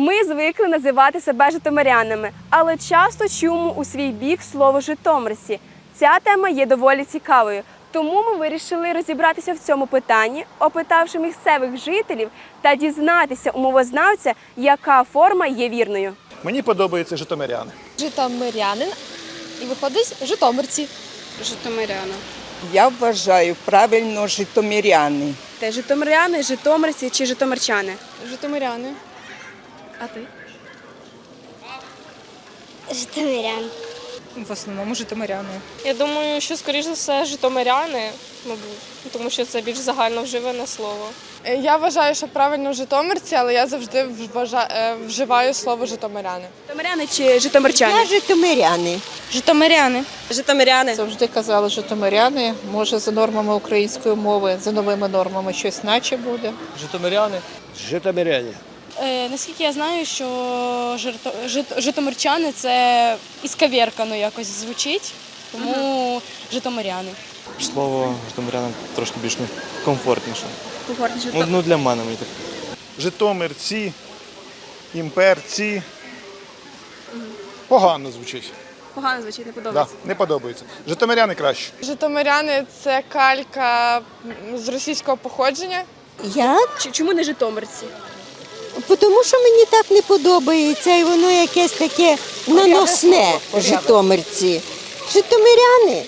Ми звикли називати себе житомирянами, але часто чуємо у свій бік слово житомирці. Ця тема є доволі цікавою. Тому ми вирішили розібратися в цьому питанні, опитавши місцевих жителів та дізнатися у мовознавця, яка форма є вірною. Мені подобаються житомиряни. Житомирянин і виходить житомирці. Житомиряна. Я вважаю правильно житомиряни. Те житомиряни, житомирці чи житомирчани? Житомиряни. А ти? Житомирян. В основному житомиряни. Я думаю, що скоріш за все житомиряни, мабуть, тому що це більш загально вживане слово. Е, Я вважаю, що правильно житомирці, але я завжди вважа- е, вживаю слово житомиряни. Житомиряни чи житомирчани? Я житомиряни. Житомиряни. Житомиряни. Завжди казали житомиряни. Може, за нормами української мови, за новими нормами щось наче буде. Житомиряни. Житомиряні. Е, наскільки я знаю, що жирто- жит- житомирчани це ісковеркано якось звучить, тому житомиряни. Слово житомирянам трошки більш ну, комфортніше. Комфортніше. Ну, ну для мене мені так. Житомирці, імперці. Погано звучить. Погано звучить, не Да, подобається. не подобається. Житомиряни краще. Житомиряни це калька з російського походження. Як? Чому не житомирці? Тому що мені так не подобається, і воно якесь таке наносне житомирці. Житомиряни.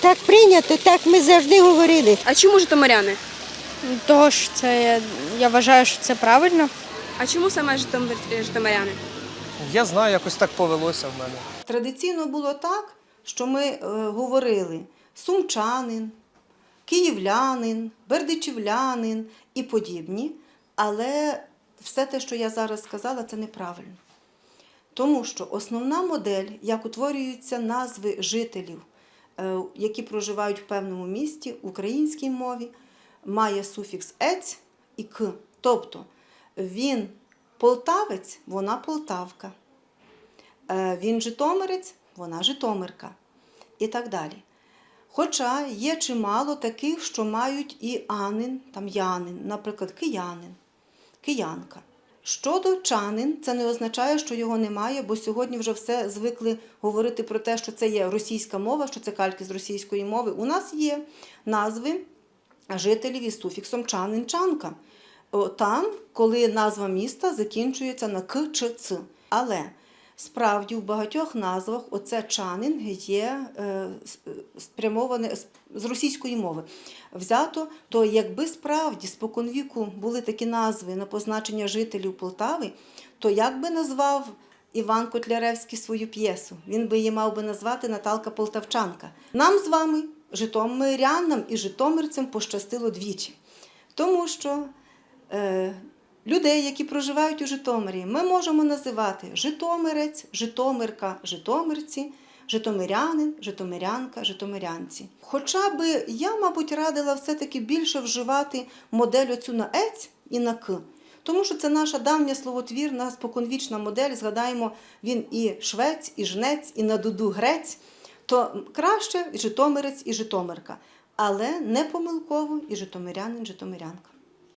Так прийнято, так ми завжди говорили. А чому житомиряни? Того ж це я вважаю, що це правильно. А чому саме житомир... житомиряни? Я знаю, якось так повелося в мене. Традиційно було так, що ми е, говорили сумчанин, київлянин, бердичівлянин і подібні, але все те, що я зараз сказала, це неправильно. Тому що основна модель, як утворюються назви жителів, е, які проживають в певному місті в українській мові, має суфікс ець і к. Тобто він полтавець, вона полтавка. Е, Він житомирець, вона житомирка і так далі. Хоча є чимало таких, що мають і анин, там янин, наприклад, киянин, киянка. Щодо чанин, це не означає, що його немає, бо сьогодні вже все звикли говорити про те, що це є російська мова, що це кальки з російської мови. У нас є назви жителів із суфіксом чанин, чанка. Там, коли назва міста закінчується на к чи ц. Але справді в багатьох назвах оце чанин є е, е, спрямоване з- з російської мови. Взято, то якби справді споконвіку були такі назви на позначення жителів Полтави, то як би назвав Іван Котляревський свою п'єсу? Він би її мав би назвати Наталка Полтавчанка. Нам з вами, житомирянам і житомирцям, пощастило двічі. Тому що е, людей, які проживають у Житомирі, ми можемо називати Житомирець, Житомирка, Житомирці, Житомирянин, Житомирянка, Житомирянці. Хоча би я, мабуть, радила все-таки більше вживати модель оцю на ець і на к. Тому що це наша давня словотвірна, споконвічна модель. Згадаємо, він і швець, і жнець, і на дуду грець. То краще житомирець, і житомирка. Але не помилково і житомирянин, житомирянка.